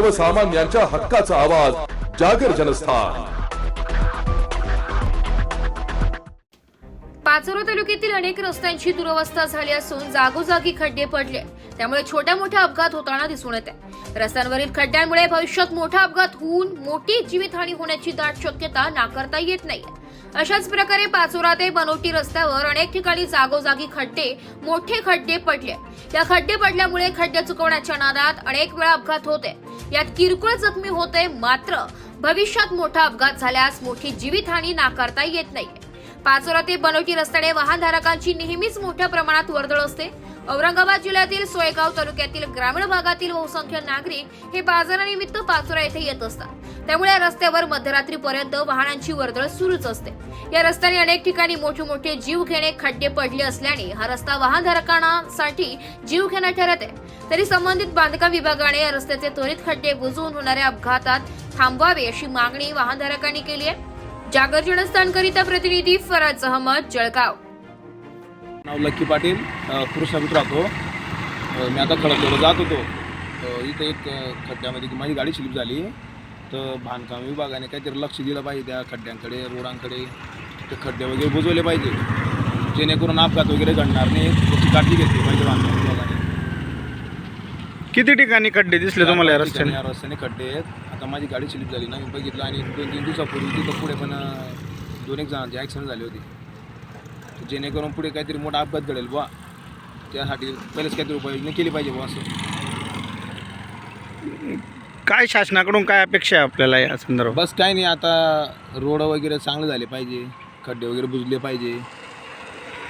सर्वसामान्यांच्या हक्काचा आवाज जागर जनस्थान. पाचोरा तालुक्यातील अनेक रस्त्यांची दुरवस्था झाली असून जागोजागी खड्डे पडले. त्यामुळे छोट्या मोठ्या अपघात होताना दिसून येते. रस्त्यांवरील खड्ड्यांमुळे भविष्यात मोठा अपघात होऊन मोठी जीवितहानी होण्याची दाट शक्यता नाकारता येत नाही. अशाच प्रकारे पाचोरा ते बनोटी रस्त्यावर अनेक ठिकाणी जागोजागी खड्डे मोठे खड्डे पडले. या खड्डे पडल्यामुळे खड्डे चुकवण्याच्या नादात अनेक वेळा अपघात होते. यात किरकोळ जखमी होते मात्र भविष्यात मोठा अपघात झाल्यास मोठी जीवितहानी नाकारता येत नाही. पाचोरा ते बनवटी रस्त्याने वाहनधारकांची नेहमीच मोठ्या प्रमाणात वर्दळ असते. औरंगाबाद जिल्ह्यातील सोयगाव तालुक्यातील ग्रामीण भागातील बहुसंख्य नागरिक हे बाजारानिमित्त पाचोरा येथे येत असतात. त्यामुळे या रस्त्यावर मध्यरात्रीपर्यंत वाहनांची वर्दळ सुरूच असते. या रस्त्याने अनेक ठिकाणी मोठे मोठे जीव घेणे खड्डे पडले असल्याने हा रस्ता वाहनधारकांसाठी जीवघेणा ठरत आहे. तरी संबंधित बांधकाम विभागाने या रस्त्याचे त्वरित खड्डे बुजवून होणाऱ्या अपघातात थांबवावे अशी मागणी वाहनधारकांनी केली आहे. जागर जनस्थानकरिता प्रतिनिधी फराज अहमद जळगाव. नाव लक्की पाटील अ, राहतो. मी आता खडकवर जात होतो. इथं एक खड्ड्यामध्ये माझी गाडी स्लिप झाली. तर बांधकाम विभागाने काहीतरी लक्ष दिलं पाहिजे त्या खड्ड्यांकडे रोडांकडे. ते खड्डे वगैरे बुजवले पाहिजे. जेणेकरून अपघात वगैरे घडणार नाही त्याची काळजी घेतली पाहिजे बांधकाम विभागाने. किती ठिकाणी खड्डे दिसले तुम्हाला या रस्त्याने? या रस्त्याने खड्डे आहेत. आता माझी गाडी स्लिप झाली ना मी बघितलं आणि दोन तीन दिवसापूर्वी तिथं पुढे पण अ, दोन एक जणांची ॲक्सिडेंट झाली होती. तर जेणेकरून पुढे काहीतरी मोठा अपघात घडेल बुवा. त्यासाठी पहिलेच काहीतरी उपाययोजना केली पाहिजे बुवा असं. काय शासनाकडून काय अपेक्षा आहे आपल्याला या संदर्भात? बस काय नाही आता रोड वगैरे चांगले झाले पाहिजे खड्डे वगैरे बुजले पाहिजे.